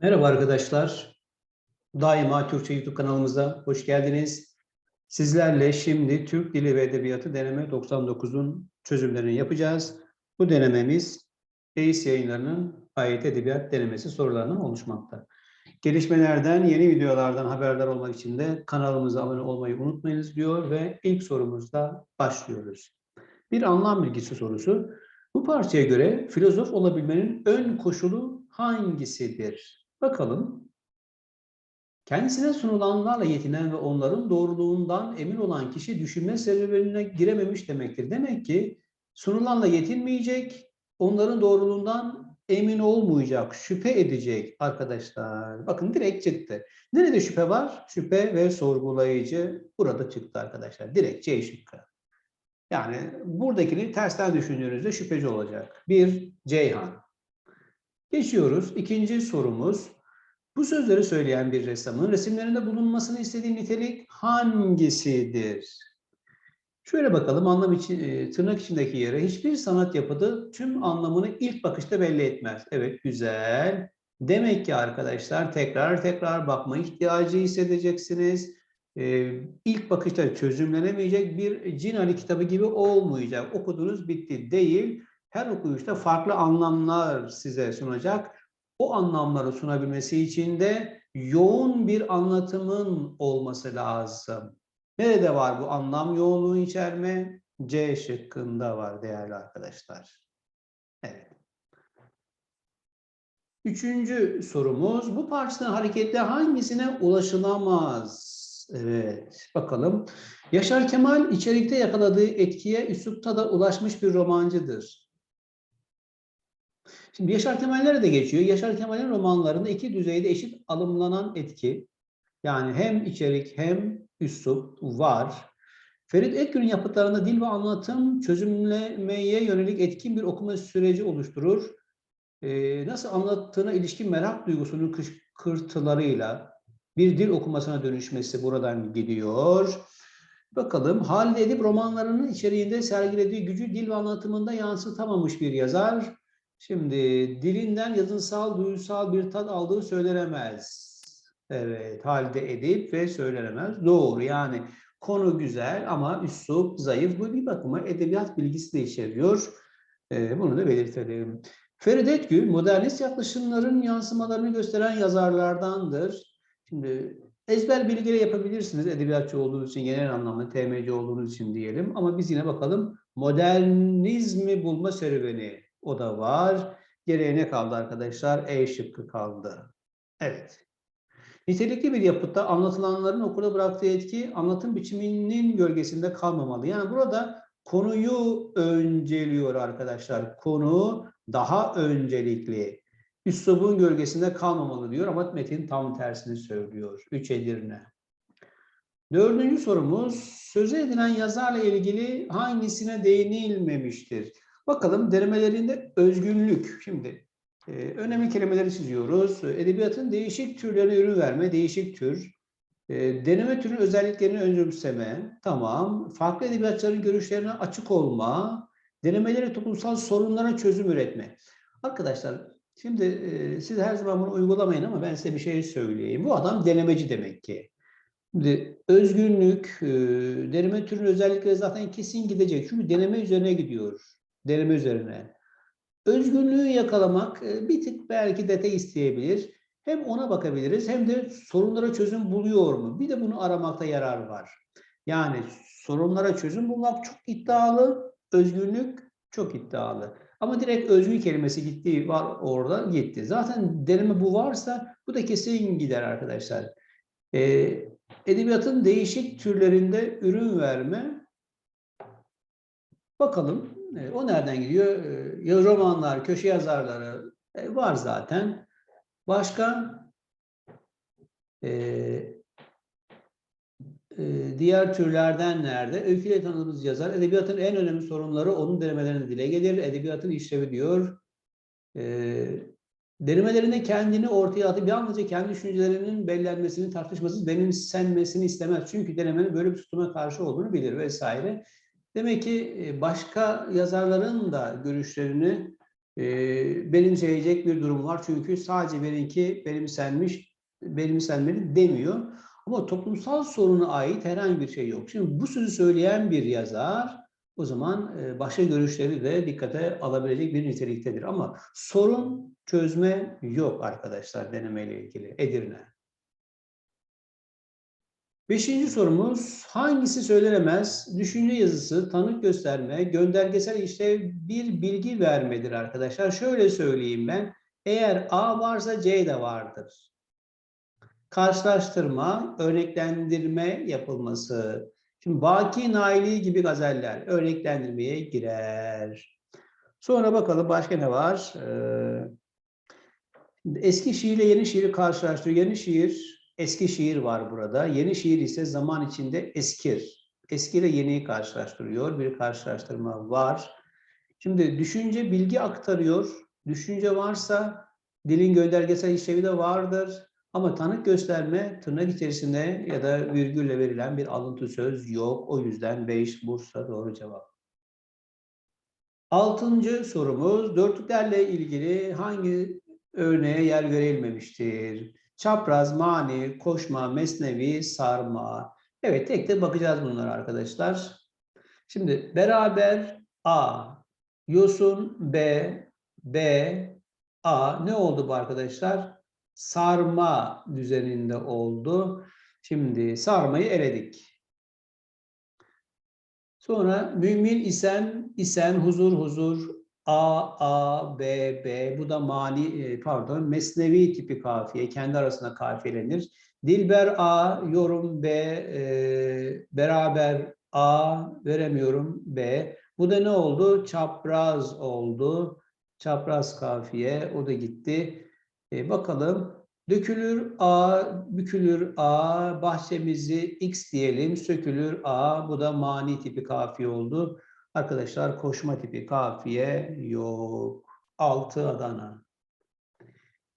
Merhaba arkadaşlar. Daima Türkçe YouTube kanalımıza hoş geldiniz. Sizlerle şimdi Türk Dili ve Edebiyatı deneme 99'un çözümlerini yapacağız. Bu denememiz Beis yayınlarının ayet edebiyat denemesi sorularından oluşmakta. Gelişmelerden, yeni videolardan haberdar olmak için de kanalımıza abone olmayı unutmayınız diyor ve ilk sorumuzda başlıyoruz. Bir anlam bilgisi sorusu. Bu parçaya göre filozof olabilmenin ön koşulu hangisidir? Bakalım. Kendisine sunulanlarla yetinen ve onların doğruluğundan emin olan kişi düşünme serüvenine girememiş demektir. Demek ki sunulanla yetinmeyecek, onların doğruluğundan emin olmayacak, şüphe edecek arkadaşlar. Bakın direkt çıktı. Nerede şüphe var? Şüphe ve sorgulayıcı burada çıktı arkadaşlar. Direkt C şıkkı. Yani buradakini tersten düşündüğünüzde şüpheci olacak. Bir, Ceyhan. Geçiyoruz. İkinci sorumuz. Bu sözleri söyleyen bir ressamın resimlerinde bulunmasını istediği nitelik hangisidir? Şöyle bakalım anlam için, e, tırnak içindeki yere hiçbir sanat yapıda tüm anlamını ilk bakışta belli etmez. Evet güzel. Demek ki arkadaşlar tekrar tekrar bakma ihtiyacı hissedeceksiniz. Ee, ilk bakışta çözümlenemeyecek bir Cin Ali kitabı gibi olmayacak. Okudunuz bitti değil. Her okuyuşta farklı anlamlar size sunacak. O anlamları sunabilmesi için de yoğun bir anlatımın olması lazım. Nerede var bu anlam yoğunluğu içerme? C şıkkında var değerli arkadaşlar. Evet. Üçüncü sorumuz, bu parçadan hareketle hangisine ulaşılamaz? Evet, bakalım. Yaşar Kemal içerikte yakaladığı etkiye üslupta da ulaşmış bir romancıdır. Şimdi Yaşar Kemal'lere de geçiyor. Yaşar Kemal'in romanlarında iki düzeyde eşit alımlanan etki. Yani hem içerik hem üslup var. Ferit Ekgül'ün yapıtlarında dil ve anlatım çözümlemeye yönelik etkin bir okuma süreci oluşturur. Ee, nasıl anlattığına ilişkin merak duygusunun kışkırtılarıyla bir dil okumasına dönüşmesi buradan gidiyor. Bakalım Halide Edip romanlarının içeriğinde sergilediği gücü dil ve anlatımında yansıtamamış bir yazar. Şimdi dilinden yazınsal, duysal bir tat aldığı söylenemez. Evet, Halide Edip ve söylenemez. Doğru yani konu güzel ama üslup zayıf. Bu bir bakıma edebiyat bilgisi de içeriyor. Ee, bunu da belirtelim. Ferit Etgül, modernist yaklaşımların yansımalarını gösteren yazarlardandır. Şimdi ezber bilgiyle yapabilirsiniz edebiyatçı olduğunuz için, genel anlamda TMC olduğunuz için diyelim. Ama biz yine bakalım modernizmi bulma serüveni o da var. Geriye ne kaldı arkadaşlar? E şıkkı kaldı. Evet. Nitelikli bir yapıtta anlatılanların okula bıraktığı etki anlatım biçiminin gölgesinde kalmamalı. Yani burada konuyu önceliyor arkadaşlar. Konu daha öncelikli. Üslubun gölgesinde kalmamalı diyor ama metin tam tersini söylüyor. Üç Edirne. Dördüncü sorumuz, söze edilen yazarla ilgili hangisine değinilmemiştir? Bakalım denemelerinde özgünlük. Şimdi e, önemli kelimeleri çiziyoruz. Edebiyatın değişik türlerine ürün verme, değişik tür. E, deneme türün özelliklerini önemseme. Tamam. Farklı edebiyatçıların görüşlerine açık olma. Denemeleri toplumsal sorunlara çözüm üretme. Arkadaşlar şimdi e, siz her zaman bunu uygulamayın ama ben size bir şey söyleyeyim. Bu adam denemeci demek ki. Şimdi özgünlük, e, deneme türünün özellikleri zaten kesin gidecek. Çünkü deneme üzerine gidiyor. Deneme üzerine. Özgünlüğü yakalamak e, bir tık belki detay isteyebilir. Hem ona bakabiliriz hem de sorunlara çözüm buluyor mu? Bir de bunu aramakta yarar var. Yani sorunlara çözüm bulmak çok iddialı, özgünlük çok iddialı. Ama direkt özgün kelimesi gitti var orada gitti. Zaten deneme bu varsa bu da kesin gider arkadaşlar. Ee, edebiyatın değişik türlerinde ürün verme. Bakalım e, o nereden gidiyor? E, romanlar, köşe yazarları e, var zaten. Başka e, e, diğer türlerden nerede? Öyküyle tanıdığımız yazar. Edebiyatın en önemli sorunları onun denemelerinde dile gelir. Edebiyatın işlevi diyor. E, denemelerinde kendini ortaya atıp yalnızca kendi düşüncelerinin bellenmesini, tartışmasız benimsenmesini istemez. Çünkü denemenin böyle bir tutuma karşı olduğunu bilir vesaire. Demek ki başka yazarların da görüşlerini e, benimseyecek bir durum var. Çünkü sadece benimki benimsenmiş, benimsenmeli demiyor. Ama toplumsal soruna ait herhangi bir şey yok. Şimdi bu sözü söyleyen bir yazar o zaman e, başka görüşleri de dikkate alabilecek bir niteliktedir. Ama sorun çözme yok arkadaşlar denemeyle ilgili Edirne. Beşinci sorumuz hangisi söylenemez? Düşünce yazısı, tanık gösterme, göndergesel işlev bir bilgi vermedir arkadaşlar. Şöyle söyleyeyim ben. Eğer A varsa C de vardır. Karşılaştırma, örneklendirme yapılması. Şimdi Baki Naili gibi gazeller örneklendirmeye girer. Sonra bakalım başka ne var? Ee, eski şiirle yeni şiiri karşılaştırıyor. Yeni şiir eski şiir var burada. Yeni şiir ise zaman içinde eskir. Eski ile yeniyi karşılaştırıyor. Bir karşılaştırma var. Şimdi düşünce bilgi aktarıyor. Düşünce varsa dilin göndergesel işlevi de vardır. Ama tanık gösterme tırnak içerisinde ya da virgülle verilen bir alıntı söz yok. O yüzden 5 Bursa doğru cevap. Altıncı sorumuz dörtlüklerle ilgili hangi örneğe yer verilmemiştir? Çapraz, mani, koşma, mesnevi, sarma. Evet tek tek bakacağız bunlara arkadaşlar. Şimdi beraber A, yosun B, B, A ne oldu bu arkadaşlar? Sarma düzeninde oldu. Şimdi sarmayı eledik. Sonra mümin isen, isen, huzur, huzur, A, A, B, B. Bu da mani, e, pardon, mesnevi tipi kafiye. Kendi arasında kafiyelenir. Dilber A, yorum B, e, beraber A, veremiyorum B. Bu da ne oldu? Çapraz oldu. Çapraz kafiye. O da gitti. E, bakalım. Dökülür A, bükülür A, bahçemizi X diyelim, sökülür A. Bu da mani tipi kafiye oldu. Arkadaşlar koşma tipi kafiye yok. 6 Adana.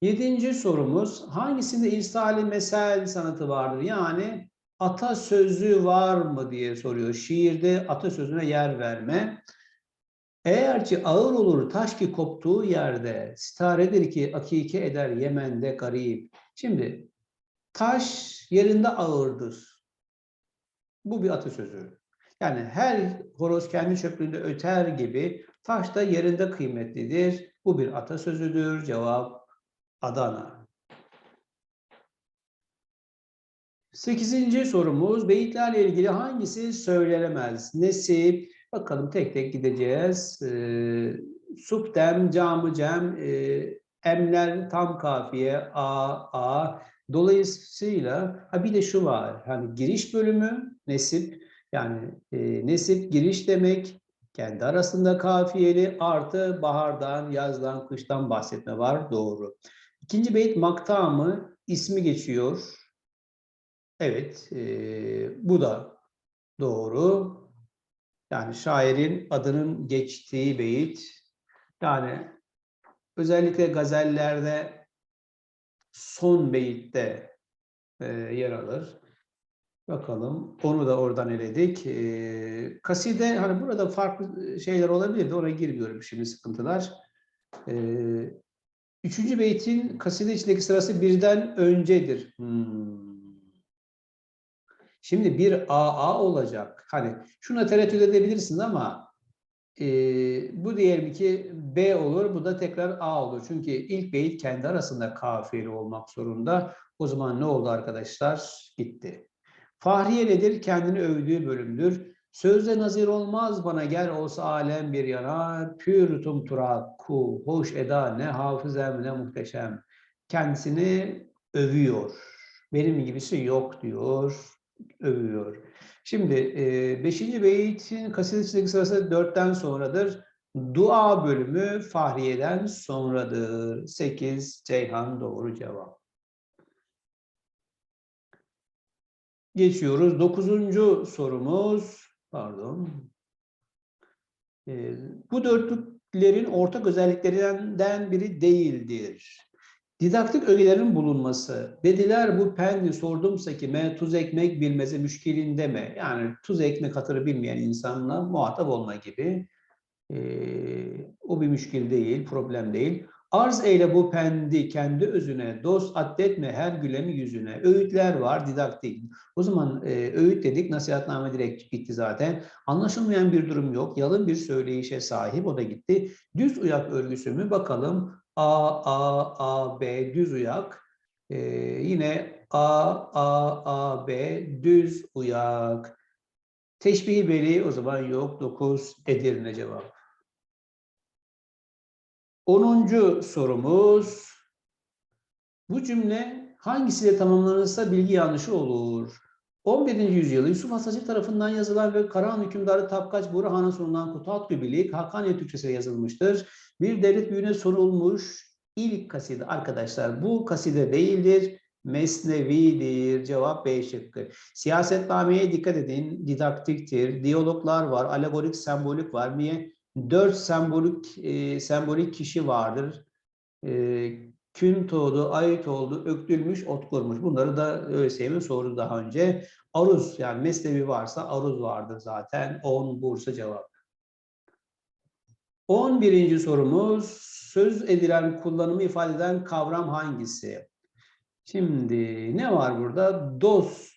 Yedinci sorumuz hangisinde irsali mesel sanatı vardır? Yani atasözü var mı diye soruyor. Şiirde atasözüne yer verme. Eğer ki ağır olur taş ki koptuğu yerde, staredir ki akike eder Yemen'de garip. Şimdi taş yerinde ağırdır. Bu bir atasözü. Yani her horoz kendi çöplüğünde öter gibi taş da yerinde kıymetlidir. Bu bir atasözüdür. Cevap Adana. Sekizinci sorumuz beyitlerle ilgili hangisi söylenemez? Nesip, bakalım tek tek gideceğiz. Ee, Suptem, camı cem, e, emler tam kafiye, a, a. Dolayısıyla ha bir de şu var, hani giriş bölümü, nesip, yani e, nesip giriş demek, kendi arasında kafiyeli artı bahardan, yazdan, kıştan bahsetme var. Doğru. İkinci beyit maktamı ismi geçiyor. Evet, e, bu da doğru. Yani şairin adının geçtiği beyit. Yani özellikle gazellerde son beyitte e, yer alır. Bakalım. Onu da oradan eledik. E, kaside hani burada farklı şeyler olabilir de oraya girmiyorum şimdi sıkıntılar. E, üçüncü beytin kaside içindeki sırası birden öncedir. Hmm. Şimdi bir AA olacak. Hani şuna tereddüt edebilirsiniz ama e, bu diyelim ki B olur, bu da tekrar A olur. Çünkü ilk beyit kendi arasında kafiyeli olmak zorunda. O zaman ne oldu arkadaşlar? Gitti. Fahriye nedir? Kendini övdüğü bölümdür. Sözde nazir olmaz bana gel olsa alem bir yana. Pür tumtura ku, hoş eda ne hafızem ne muhteşem. Kendisini övüyor. Benim gibisi yok diyor, övüyor. Şimdi e, beşinci beytin kasidesindeki sırası dörtten sonradır. Dua bölümü Fahriye'den sonradır. Sekiz Ceyhan doğru cevap. Geçiyoruz. Dokuzuncu sorumuz, pardon. Ee, bu dörtlüklerin ortak özelliklerinden biri değildir. Didaktik ögelerin bulunması. Dediler bu pendi sordumsa kime tuz ekmek bilmezi müşkilinde mi? Yani tuz ekmek hatırı bilmeyen insanla muhatap olma gibi. Ee, o bir müşkil değil, problem değil. Arz eyle bu pendi kendi özüne, dost addetme her gülemi yüzüne. Öğütler var, didaktik. O zaman e, öğüt dedik, nasihatname direkt gitti zaten. Anlaşılmayan bir durum yok, yalın bir söyleyişe sahip, o da gitti. Düz uyak örgüsü mü? Bakalım. A, A, A, B, düz uyak. Ee, yine A, A, A, B, düz uyak. Teşbih beli o zaman yok. 9 Edirne cevap. 10. sorumuz. Bu cümle hangisiyle tamamlanırsa bilgi yanlışı olur? 11. yüzyılda Yusuf Hasacı tarafından yazılan ve Karahan hükümdarı Tapkaç Burhan'a sunulan Kutat Gübilik Hakkaniye Türkçesi'yle yazılmıştır. Bir devlet büyüğüne sorulmuş ilk kaside arkadaşlar. Bu kaside değildir. Mesnevidir. Cevap B şıkkı. Siyasetnameye dikkat edin. Didaktiktir. Diyaloglar var. Alegorik, sembolik var. Niye? Dört sembolik e, sembolik kişi vardır. E, kün doğdu, ait oldu, öktülmüş, ot kurmuş. Bunları da ÖSYM sordu daha önce. Aruz yani meslevi varsa aruz vardır zaten. 10 Bursa cevap. 11. sorumuz söz edilen kullanımı ifade eden kavram hangisi? Şimdi ne var burada? Dost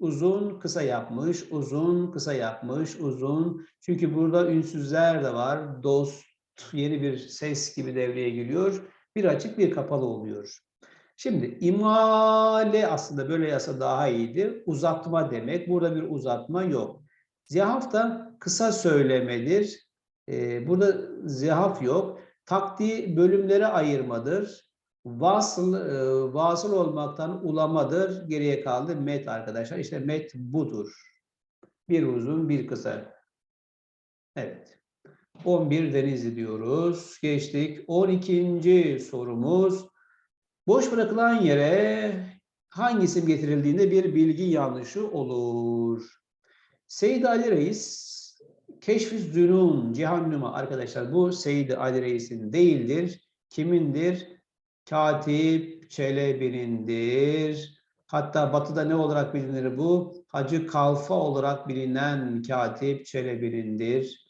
uzun kısa yapmış, uzun kısa yapmış, uzun. Çünkü burada ünsüzler de var. Dost yeni bir ses gibi devreye giriyor. Bir açık bir kapalı oluyor. Şimdi imale aslında böyle yasa daha iyiydi. Uzatma demek. Burada bir uzatma yok. Zihaf da kısa söylemedir. Ee, burada zihaf yok. Takdi bölümlere ayırmadır. Vasıl, e, vasıl olmaktan ulamadır. Geriye kaldı met arkadaşlar. İşte met budur. Bir uzun, bir kısa. Evet. 11 Denizli diyoruz. Geçtik. 12. sorumuz. Boş bırakılan yere hangi isim getirildiğinde bir bilgi yanlışı olur? Seyyid Ali Reis Keşf-i Zünun Cihannuma arkadaşlar bu Seyyid Ali Reis'in değildir. Kimindir? Katip Çelebi'nindir. Hatta batıda ne olarak bilinir bu? Hacı Kalfa olarak bilinen Katip Çelebi'nindir.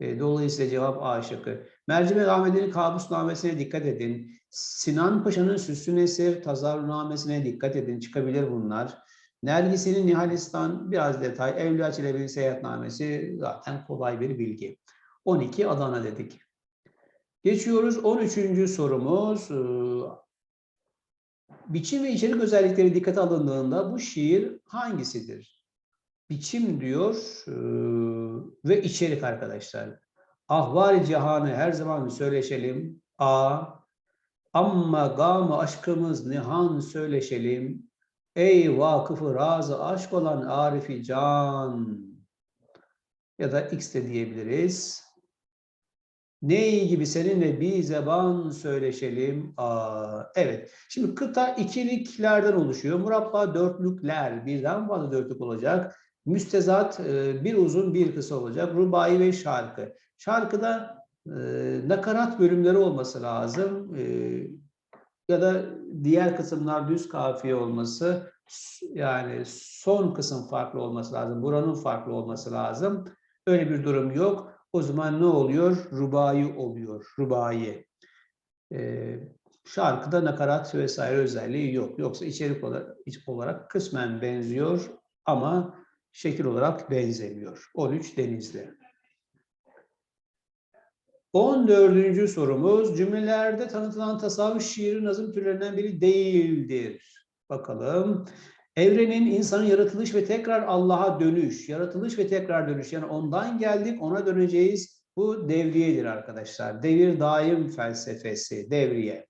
E, dolayısıyla cevap A şıkkı. Mercimek Ahmet'in kabusnamesine dikkat edin. Sinan Paşa'nın Süslü Nesir tazarrunamesine dikkat edin. Çıkabilir bunlar. Nergis'in Nihalistan biraz detay. Evliya Çelebi'nin seyahatnamesi zaten kolay bir bilgi. 12 Adana dedik. Geçiyoruz 13. sorumuz. Ee, biçim ve içerik özellikleri dikkate alındığında bu şiir hangisidir? Biçim diyor e, ve içerik arkadaşlar. Ahval cihanı her zaman söyleşelim. A. Amma gamı aşkımız nihan söyleşelim. Ey vakıfı razı aşk olan arifi can. Ya da X de diyebiliriz. Ney gibi seninle bir zeban söyleşelim. Aa, evet. Şimdi kıta ikiliklerden oluşuyor. Murabba dörtlükler. Birden fazla dörtlük olacak. Müstezat e, bir uzun bir kısa olacak. Rubai ve şarkı. Şarkıda e, nakarat bölümleri olması lazım. E, ya da diğer kısımlar düz kafiye olması. Yani son kısım farklı olması lazım. Buranın farklı olması lazım. Öyle bir durum yok. O zaman ne oluyor? Rubai oluyor. Rubai. Şarkıda nakarat vesaire özelliği yok. Yoksa içerik olarak, olarak kısmen benziyor ama şekil olarak benzemiyor. 13 Denizli. 14. sorumuz cümlelerde tanıtılan tasavvuf şiiri nazım türlerinden biri değildir. Bakalım. Evrenin insanın yaratılış ve tekrar Allah'a dönüş, yaratılış ve tekrar dönüş. Yani ondan geldik, ona döneceğiz. Bu devriyedir arkadaşlar. Devir daim felsefesi, devriye.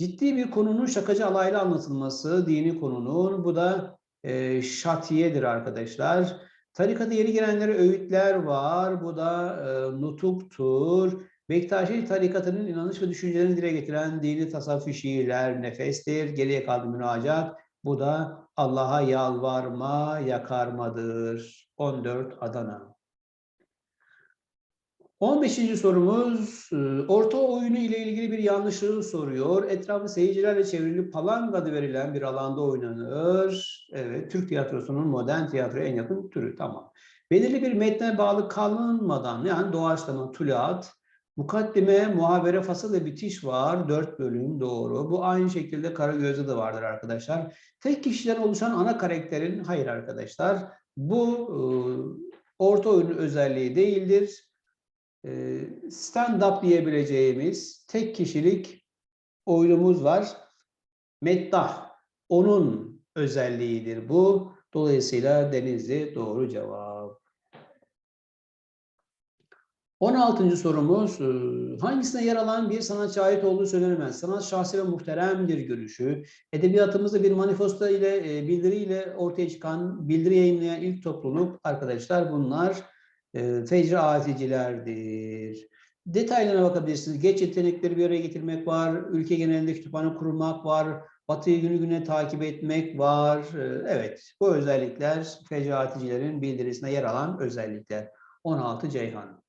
Ciddi bir konunun şakacı alaylı anlatılması, dini konunun. Bu da e, şatiyedir arkadaşlar. Tarikata yeni girenlere öğütler var. Bu da e, nutuktur. Bektaşi tarikatının inanış ve düşüncelerini dile getiren dini tasavvufi şiirler nefestir. Geriye kaldı münacat. Bu da Allah'a yalvarma, yakarmadır. 14 Adana. 15. sorumuz, e, orta oyunu ile ilgili bir yanlışlığı soruyor. Etrafı seyircilerle çevrili palang adı verilen bir alanda oynanır. Evet, Türk tiyatrosunun modern tiyatro en yakın türü. Tamam. Belirli bir metne bağlı kalınmadan yani doğaçlama, tuluat, mukaddime, muhabere, fasıl ve bitiş var. Dört bölüm doğru. Bu aynı şekilde Karagöz'de de vardır arkadaşlar. Tek kişiden oluşan ana karakterin, hayır arkadaşlar, bu e, orta oyunun özelliği değildir. E, Stand-up diyebileceğimiz tek kişilik oyunumuz var. Meddah, onun özelliğidir bu. Dolayısıyla Denizli doğru cevap. 16. sorumuz, e, hangisine yer alan bir sanatçı ait olduğu söylenemez. Sanat şahsi ve muhteremdir görüşü. Edebiyatımızda bir manifesto ile, e, bildiriyle ortaya çıkan, bildiri yayınlayan ilk topluluk arkadaşlar bunlar e, fecri. Detaylarına bakabilirsiniz. Geç yetenekleri bir araya getirmek var, ülke genelinde kütüphane kurmak var, Batıyı günü güne takip etmek var. Ee, evet, bu özellikler fecaaticilerin bildirisine yer alan özellikler. 16 Ceyhan.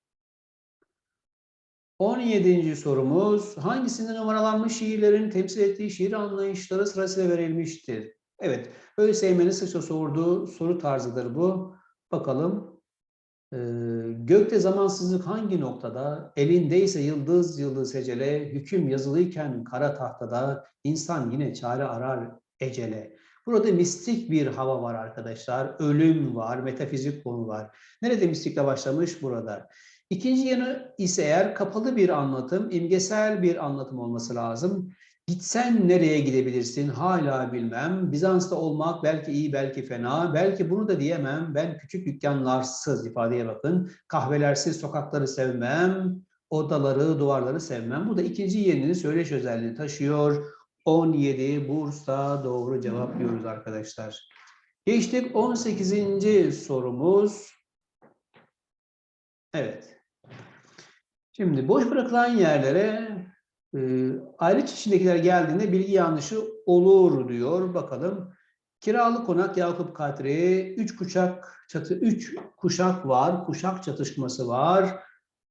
17. sorumuz, hangisinde numaralanmış şiirlerin temsil ettiği şiir anlayışları sırasıyla verilmiştir? Evet, öyle sevmeni sıkça sorduğu soru tarzıdır bu. Bakalım. Ee, gökte zamansızlık hangi noktada? Elindeyse yıldız yıldız hecele, hüküm yazılıyken kara tahtada, insan yine çare arar ecele. Burada mistik bir hava var arkadaşlar. Ölüm var, metafizik konu var. Nerede mistikle başlamış? Burada. İkinci yanı ise eğer kapalı bir anlatım, imgesel bir anlatım olması lazım. Gitsen nereye gidebilirsin hala bilmem. Bizans'ta olmak belki iyi belki fena. Belki bunu da diyemem. Ben küçük dükkanlarsız ifadeye bakın. Kahvelersiz sokakları sevmem. Odaları, duvarları sevmem. Bu da ikinci yerini söyleş özelliğini taşıyor. 17 Bursa doğru cevap diyoruz arkadaşlar. Geçtik 18. sorumuz. Evet. Şimdi boş bırakılan yerlere e, ayrıç içindekiler geldiğinde bilgi yanlışı olur diyor. Bakalım. Kiralık konak Yakup Kadri, üç kuşak çatı, üç kuşak var, kuşak çatışması var.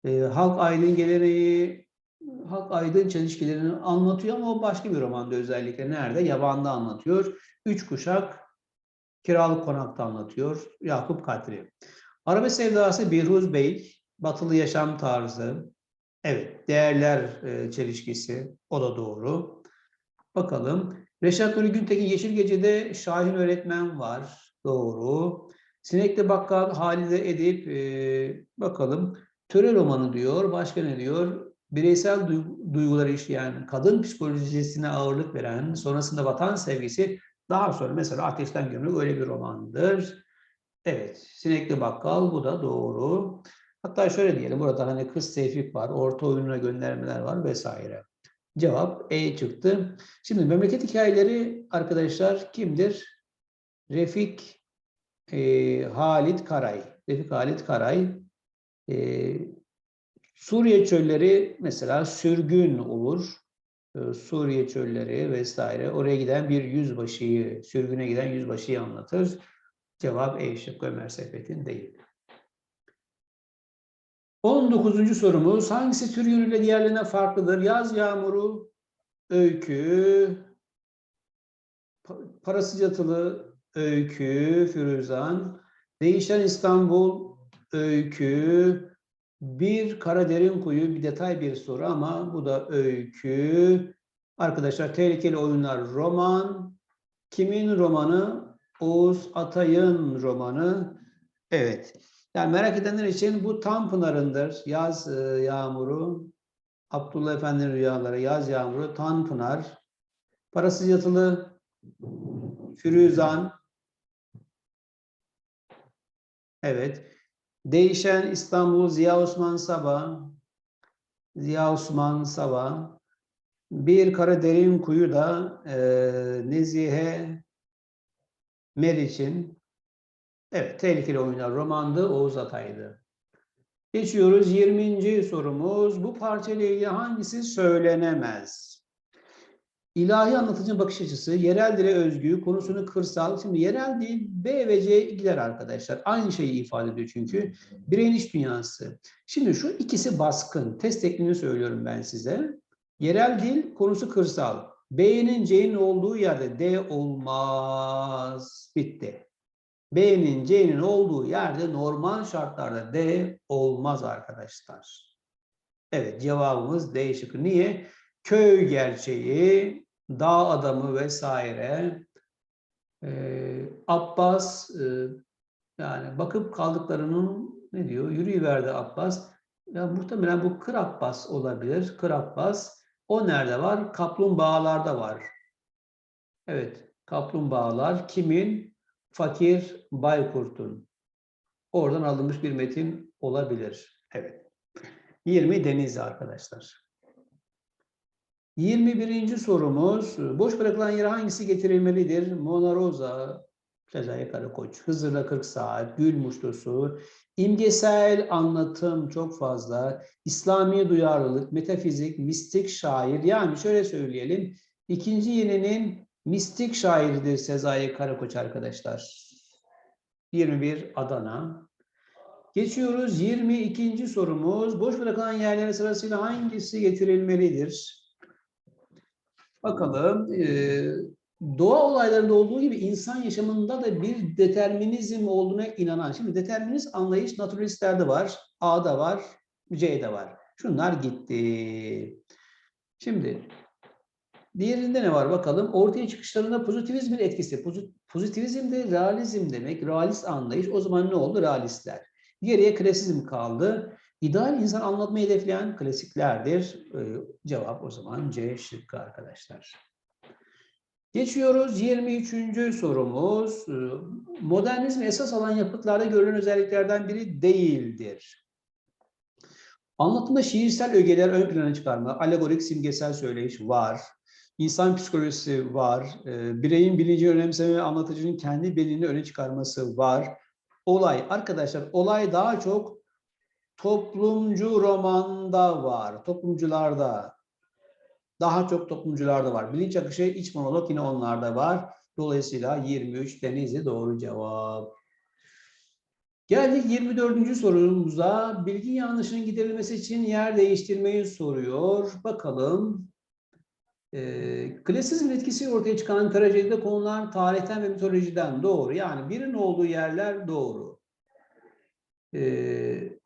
E, Halk Aydın geleneği, Halk Aydın çelişkilerini anlatıyor ama o başka bir romanda özellikle. Nerede? Yaban'da anlatıyor. Üç kuşak kiralık konakta anlatıyor Yakup Kadri. Arabe sevdası Birhuz Bey, batılı yaşam tarzı, Evet, değerler e, çelişkisi, o da doğru. Bakalım. Reşat Nuri Güntekin Yeşil Gece'de Şahin öğretmen var. Doğru. Sinekli Bakkal Halide Edip e, bakalım. Töre romanı diyor. Başka ne diyor? Bireysel duyguları işleyen, kadın psikolojisine ağırlık veren, sonrasında vatan sevgisi, daha sonra mesela Ateşten Gömlek öyle bir romandır. Evet, Sinekli Bakkal bu da doğru. Hatta şöyle diyelim burada hani kız tevfik var, orta oyununa göndermeler var vesaire. Cevap E çıktı. Şimdi memleket hikayeleri arkadaşlar kimdir? Refik e, Halit Karay. Refik Halit Karay. E, Suriye çölleri mesela sürgün olur. E, Suriye çölleri vesaire. Oraya giden bir yüzbaşıyı, sürgüne giden yüzbaşıyı anlatır. Cevap E şıkkı Ömer Seyfettin değil. 19. sorumuz hangisi tür yönüyle diğerlerine farklıdır? Yaz yağmuru, öykü, parası yatılı, öykü, Firuzan, değişen İstanbul, öykü, bir kara derin kuyu, bir detay bir soru ama bu da öykü. Arkadaşlar tehlikeli oyunlar roman. Kimin romanı? Oğuz Atay'ın romanı. Evet. Yani merak edenler için bu Tanpınar'ındır. Yaz e, yağmuru, Abdullah Efendi'nin rüyaları, yaz yağmuru, Tanpınar, parasız yatılı, Firuzan, evet, değişen İstanbul, Ziya Osman Sabah, Ziya Osman Sabah, bir kara derin kuyu da e, Nezihe Meriç'in Evet, tehlikeli oyunlar romandı, Oğuz Atay'dı. Geçiyoruz 20. sorumuz. Bu parçayla ilgili hangisi söylenemez? İlahi anlatıcı bakış açısı, yerel dile özgü, konusunu kırsal. Şimdi yerel dil B ve C gider arkadaşlar. Aynı şeyi ifade ediyor çünkü. Bireyin iç dünyası. Şimdi şu ikisi baskın. Test tekniğini söylüyorum ben size. Yerel dil, konusu kırsal. B'nin C'nin olduğu yerde D olmaz. Bitti. B'nin, C'nin olduğu yerde normal şartlarda D olmaz arkadaşlar. Evet cevabımız D şıkkı. Niye? Köy gerçeği, dağ adamı vesaire. Ee, Abbas e, yani bakıp kaldıklarının ne diyor? Yürüyüverdi Abbas. Ya muhtemelen bu Kır Abbas olabilir. Kır Abbas. O nerede var? Kaplumbağalarda var. Evet, kaplumbağalar kimin? Fakir Baykurt'un. Oradan alınmış bir metin olabilir. Evet. 20 Denizli arkadaşlar. 21. sorumuz. Boş bırakılan yere hangisi getirilmelidir? Mona Rosa, Sezai Karakoç, Hızır'la 40 saat, Gül Muştusu, imgesel anlatım çok fazla, İslami duyarlılık, metafizik, mistik şair. Yani şöyle söyleyelim. İkinci yeninin mistik şairidir Sezai Karakoç arkadaşlar. 21 Adana. Geçiyoruz 22. sorumuz. Boş bırakılan yerler sırasıyla hangisi getirilmelidir? Bakalım. eee, doğa olaylarında olduğu gibi insan yaşamında da bir determinizm olduğuna inanan. Şimdi determinist anlayış naturalistlerde var. A'da var, C'de var. Şunlar gitti. Şimdi diğerinde ne var bakalım. Ortaya çıkışlarında pozitivizmin etkisi. Pozi- Pozitivizm de realizm demek. Realist anlayış. O zaman ne oldu? Realistler. Geriye klasizm kaldı. İdeal insan anlatmayı hedefleyen klasiklerdir. Ee, cevap o zaman C şıkkı arkadaşlar. Geçiyoruz 23. sorumuz. Ee, Modernizm esas alan yapıtlarda görülen özelliklerden biri değildir. Anlatımda şiirsel ögeler ön plana çıkarma, alegorik simgesel söyleyiş var. İnsan psikolojisi var. Ee, Bireyin bilinci önemseme ve anlatıcının kendi benliğini öne çıkarması var. Olay, arkadaşlar olay daha çok toplumcu romanda var. Toplumcularda. Daha çok toplumcularda var. Bilinç akışı, iç monolog yine onlarda var. Dolayısıyla 23 Denizli doğru cevap. Geldik 24. sorumuza. Bilgi yanlışının giderilmesi için yer değiştirmeyi soruyor. Bakalım. Ee, klasizmin etkisi ortaya çıkan trajedide konular tarihten ve mitolojiden doğru. Yani birinin olduğu yerler doğru. Ee,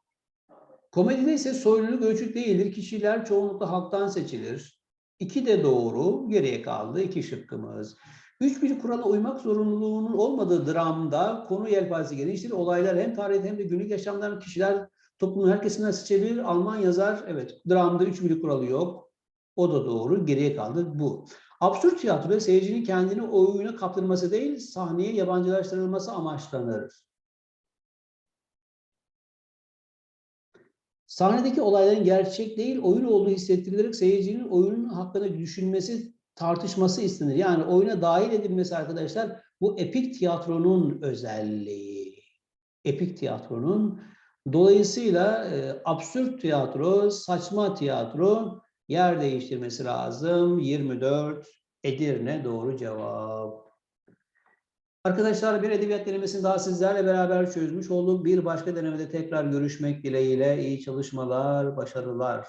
komedide ise soyluluk ölçüt değildir. Kişiler çoğunlukla halktan seçilir. İki de doğru. Geriye kaldı iki şıkkımız. Üç bir kurala uymak zorunluluğunun olmadığı dramda konu yelpazesi geniştir. Olaylar hem tarihte hem de günlük yaşamdan kişiler toplumun her kesimden seçebilir. Alman yazar evet dramda üç bir kuralı yok. O da doğru. Geriye kaldı bu. Absürt tiyatroda seyircinin kendini oyuna kaptırması değil, sahneye yabancılaştırılması amaçlanır. Sahnedeki olayların gerçek değil, oyun olduğu hissettirilerek seyircinin oyunun hakkında düşünmesi, tartışması istenir. Yani oyuna dahil edilmesi arkadaşlar bu epik tiyatronun özelliği. Epik tiyatronun. Dolayısıyla e, absürt tiyatro, saçma tiyatro yer değiştirmesi lazım. 24 Edirne doğru cevap. Arkadaşlar bir edebiyat denemesini daha sizlerle beraber çözmüş olduk. Bir başka denemede tekrar görüşmek dileğiyle iyi çalışmalar, başarılar.